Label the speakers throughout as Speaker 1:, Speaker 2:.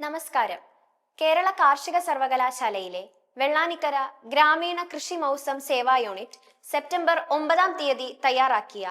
Speaker 1: നമസ്കാരം. കേരള കാർഷിക സർവകലാശാലയിലെ വെള്ളാനിക്കര ഗ്രാമീണ കൃഷി മൗസം സേവാ യൂണിറ്റ് സെപ്റ്റംബർ ഒമ്പതാം തീയതി തയ്യാറാക്കിയ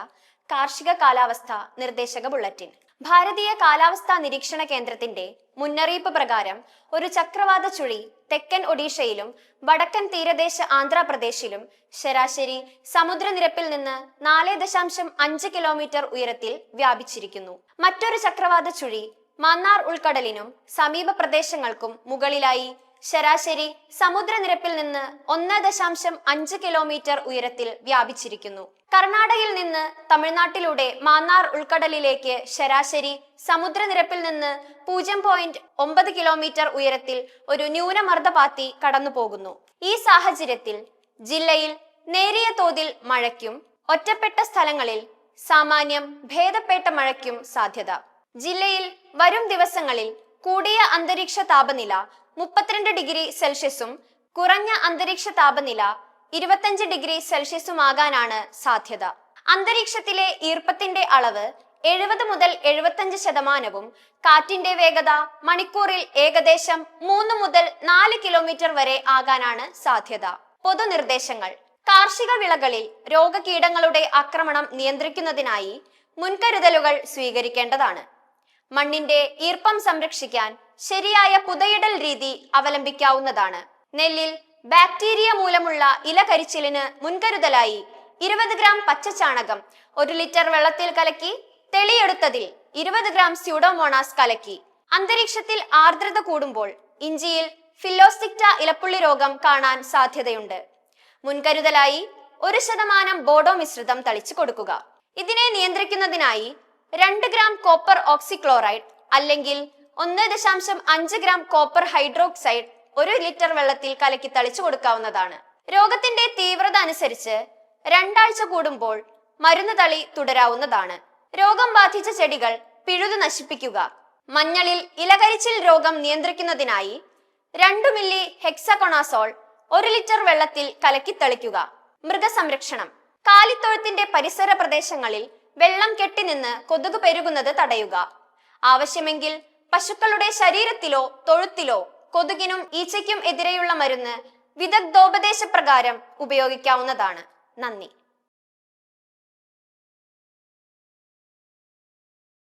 Speaker 1: കാർഷിക കാലാവസ്ഥ നിർദ്ദേശക ബുള്ളറ്റിൻ. ഭാരതീയ കാലാവസ്ഥാ നിരീക്ഷണ കേന്ദ്രത്തിന്റെ മുന്നറിയിപ്പ് പ്രകാരം ഒരു ചക്രവാത ചുഴി തെക്കൻ ഒഡീഷയിലും വടക്കൻ തീരദേശ ആന്ധ്രാപ്രദേശിലും ശരാശരി സമുദ്രനിരപ്പിൽ നിന്ന് നാല് ദശാംശം അഞ്ച് കിലോമീറ്റർ ഉയരത്തിൽ വ്യാപിച്ചിരിക്കുന്നു. മറ്റൊരു ചക്രവാത ചുഴി മന്നാർ ഉൾക്കടലിനും സമീപ പ്രദേശങ്ങൾക്കും മുകളിലായി ശരാശരി സമുദ്രനിരപ്പിൽ നിന്ന് ഒന്ന് ദശാംശം അഞ്ച് കിലോമീറ്റർ ഉയരത്തിൽ വ്യാപിച്ചിരിക്കുന്നു. കർണാടകയിൽ നിന്ന് തമിഴ്നാട്ടിലൂടെ മാന്നാർ ഉൾക്കടലിലേക്ക് ശരാശരി സമുദ്രനിരപ്പിൽ നിന്ന് പൂജ്യം പോയിന്റ് ഒമ്പത് കിലോമീറ്റർ ഉയരത്തിൽ ഒരു ന്യൂനമർദ്ദപാത്തി കടന്നുപോകുന്നു. ഈ സാഹചര്യത്തിൽ ജില്ലയിൽ നേരിയ തോതിൽ മഴയ്ക്കും ഒറ്റപ്പെട്ട സ്ഥലങ്ങളിൽ സാമാന്യം ഭേദപ്പെട്ട മഴയ്ക്കും സാധ്യത. ജില്ലയിൽ വരും ദിവസങ്ങളിൽ കൂടിയ അന്തരീക്ഷ താപനില മുപ്പത്തിരണ്ട് ഡിഗ്രി സെൽഷ്യസും കുറഞ്ഞ അന്തരീക്ഷ താപനില ഇരുപത്തഞ്ച് ഡിഗ്രി സെൽഷ്യസുമാകാനാണ് സാധ്യത. അന്തരീക്ഷത്തിലെ ഈർപ്പത്തിന്റെ അളവ് എഴുപത് മുതൽ എഴുപത്തഞ്ച് ശതമാനവും കാറ്റിന്റെ വേഗത മണിക്കൂറിൽ ഏകദേശം മൂന്ന് മുതൽ നാല് കിലോമീറ്റർ വരെ ആകാനാണ് സാധ്യത. പൊതുനിർദ്ദേശങ്ങൾ. കാർഷിക വിളകളിൽ രോഗകീടങ്ങളുടെ ആക്രമണം നിയന്ത്രിക്കുന്നതിനായി മുൻകരുതലുകൾ സ്വീകരിക്കേണ്ടതാണ്. മണ്ണിന്റെ ഈർപ്പം സംരക്ഷിക്കാൻ ശരിയായ പുതയിടൽ രീതി അവലംബിക്കാവുന്നതാണ്. നെല്ലിൽ ബാക്ടീരിയ മൂലമുള്ള ഇല കരിച്ചിലിന് മുൻകരുതലായി ഇരുപത് ഗ്രാം പച്ചച്ചാണകം ഒരു ലിറ്റർ വെള്ളത്തിൽ കലക്കി തെളിയെടുത്തതിൽ ഇരുപത് ഗ്രാം സ്യൂഡോമോണാസ് കലക്കി. അന്തരീക്ഷത്തിൽ ആർദ്രത കൂടുമ്പോൾ ഇഞ്ചിയിൽ ഫില്ലോസ്റ്റിക്റ്റ ഇലപ്പുള്ളി രോഗം കാണാൻ സാധ്യതയുണ്ട്. മുൻകരുതലായി ഒരു ശതമാനം ബോഡോ മിശ്രിതം തളിച്ചു കൊടുക്കുക. ഇതിനെ നിയന്ത്രിക്കുന്നതിനായി രണ്ട് ഗ്രാം കോപ്പർ ഓക്സിക്ലോറൈഡ് അല്ലെങ്കിൽ ഒന്ന് ദശാംശം അഞ്ച് ഗ്രാം കോപ്പർ ഹൈഡ്രോക്സൈഡ് ഒരു ലിറ്റർ വെള്ളത്തിൽ കലക്കി തളിച്ചു കൊടുക്കാവുന്നതാണ്. രോഗത്തിന്റെ തീവ്രത അനുസരിച്ച് രണ്ടാഴ്ച കൂടുമ്പോൾ മരുന്ന് തളി തുടരാവുന്നതാണ്. രോഗം ബാധിച്ച ചെടികൾ പിഴുതു നശിപ്പിക്കുക. മഞ്ഞളിൽ ഇലകരിച്ചിൽ രോഗം നിയന്ത്രിക്കുന്നതിനായി രണ്ടു മില്ലി ഹെക്സകൊണാസോൾ ഒരു ലിറ്റർ വെള്ളത്തിൽ കലക്കി തളിക്കുക. മൃഗസംരക്ഷണം. കാലിത്തൊഴുത്തിന്റെ പരിസര പ്രദേശങ്ങളിൽ വെള്ളം കെട്ടിനിന്ന് കൊതുക് പെരുകുന്നത് തടയുക. ആവശ്യമെങ്കിൽ പശുക്കളുടെ ശരീരത്തിലോ തൊഴുത്തിലോ കൊതുകിനും ഈച്ചയ്ക്കും എതിരെയുള്ള മരുന്ന് വിദഗ്ധോപദേശപ്രകാരം ഉപയോഗിക്കാവുന്നതാണ്. നന്ദി.